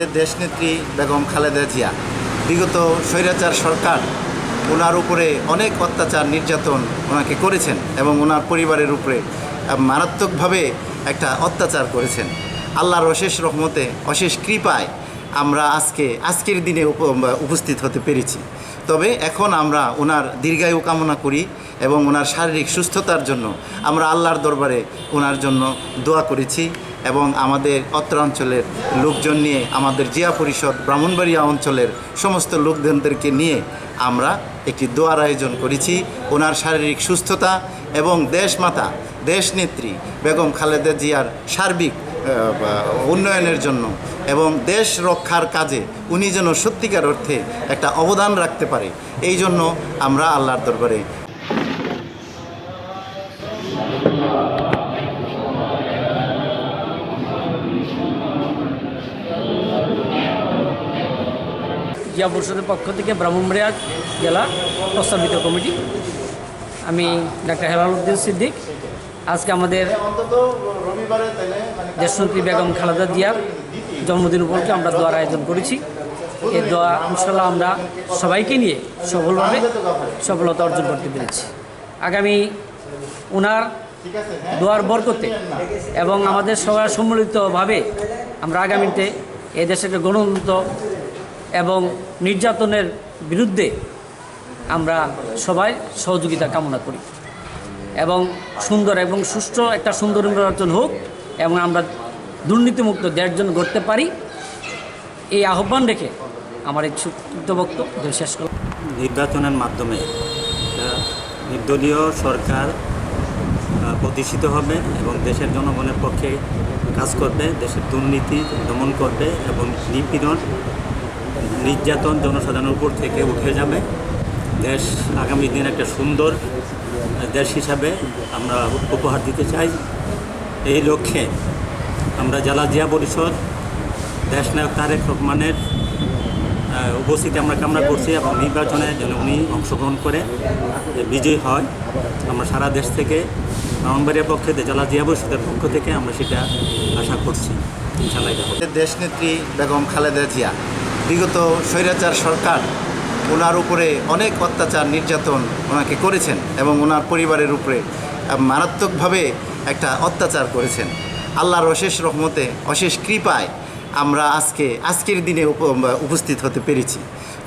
দেশনেত্রী বেগম খালেদা জিয়া, বিগত স্বৈরাচার সরকার ওনার উপরে অনেক অত্যাচার নির্যাতন ওনাকে করেছেন এবং ওনার পরিবারের উপরে মারাত্মকভাবে একটা অত্যাচার করেছেন। আল্লাহর অশেষ রহমতে, অশেষ কৃপায় আমরা আজকে, আজকের দিনে উপ- উপস্থিত হতে পেরেছি। তবে এখন আমরা ওনার দীর্ঘায়ু কামনা করি এবং ওনার শারীরিক সুস্থতার জন্য আমরা আল্লাহর দরবারে ওনার জন্য দোয়া করেছি এবং আমাদের অত্র অঞ্চলের লোকজন নিয়ে, আমাদের জিয়া পরিষদ, ব্রাহ্মণবাড়িয়া অঞ্চলের সমস্ত লোকজনদেরকে নিয়ে আমরা একটি দোয়ার আয়োজন করেছি। ওনার শারীরিক সুস্থতা এবং দেশমাতা, দেশনেত্রী বেগম খালেদা জিয়ার সার্বিক উন্নয়নের জন্য এবং দেশ রক্ষার কাজে উনি যেন সত্যিকার অর্থে একটা অবদান রাখতে পারে, এই জন্য আমরা আল্লাহর দরবারে জিয়া পরিষদের পক্ষ থেকে ব্রাহ্মণবাড়িয়া জেলা প্রস্তাবিত কমিটি। আমি ডাক্তার হেলাল উদ্দিন সিদ্দিক। আজকে আমাদের অন্তত রবিবারে বেগম খালেদা জিয়ার জন্মদিন উপলক্ষে আমরা দোয়ার আয়োজন করেছি। এই দোয়া ইনশাল্লাহ আমরা সবাইকে নিয়ে সফলভাবে সফলতা অর্জন করতে পেরেছি। আগামী ওনার হ্যাঁ। দোয়ার বরকতে এবং আমাদের সবার সম্মিলিতভাবে আমরা আগামীতে এই দেশের গণতন্ত্র এবং নির্যাতনের বিরুদ্ধে আমরা সবাই সহযোগিতা কামনা করি। এবং সুন্দর এবং সুষ্ঠু একটা সুন্দর নির্বাচন হোক এবং আমরা দুর্নীতিমুক্ত দেড় জন গড়তে পারি। এই আহ্বান রেখে আমার এই সংক্ষিপ্ত বক্তব্য শেষ করলাম নির্বাচনের মাধ্যমে নির্দলীয় সরকার প্রতিষ্ঠিত হবে এবং দেশের জনগণের পক্ষে কাজ করবে, দেশের দুর্নীতি দমন করবে এবং নিপীড়ন, নির্যাতন জনসাধারণের উপর থেকে উঠে যাবে। দেশ আগামী দিন একটা সুন্দর দেশ হিসাবে আমরা উপহার দিতে চাই। এই লক্ষ্যে আমরা জেলা জিয়া পরিষদ দেশনায়ক তারেক রহমানের উপস্থিতি আমরা কামনা করছি এবং নির্বাচনে যেন উনি অংশগ্রহণ করে বিজয়ী হয়। আমরা সারা দেশ থেকে ব্রাহ্মণবাড়িয়ার পক্ষে জেলা জিয়া পরিষদের পক্ষ থেকে আমরা সেটা আশা করছি। ইনশাল্লাহ দেশনেত্রী বেগম খালেদা জিয়া, বিগত স্বৈরাচার সরকার ওনার উপরে অনেক অত্যাচার নির্যাতন ওনাকে করেছেন এবং ওনার পরিবারের উপরে মারাত্মকভাবে একটা অত্যাচার করেছেন। আল্লাহর অশেষ রহমতে, অশেষ কৃপায় আমরা আজকে, আজকের দিনে উপ- উপস্থিত হতে পেরেছি।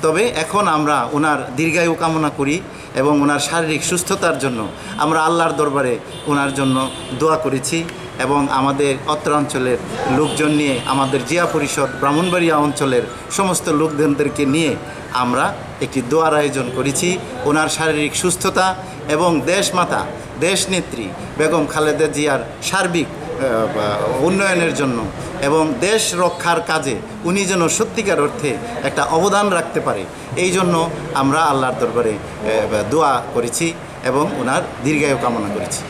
তবে এখন আমরা ওনার দীর্ঘায়ু কামনা করি এবং ওনার শারীরিক সুস্থতার জন্য আমরা আল্লাহর দরবারে ওনার জন্য দোয়া করেছি এবং আমাদের অত্র অঞ্চলের লোকজন নিয়ে আমাদের জিয়া পরিষদ, ব্রাহ্মণবাড়িয়া অঞ্চলের সমস্ত লোকজনদেরকে নিয়ে আমরা একটি দোয়ার আয়োজন করেছি। ওনার শারীরিক সুস্থতা এবং দেশমাতা দেশনেত্রী বেগম খালেদা জিয়ার সার্বিক উন্নয়নের জন্য এবং দেশ রক্ষার কাজে উনি যেন সত্যিকার অর্থে একটা অবদান রাখতে পারে, এই জন্য আমরা আল্লাহর দরবারে দোয়া করেছি এবং ওনার দীর্ঘায়ু কামনা করেছি।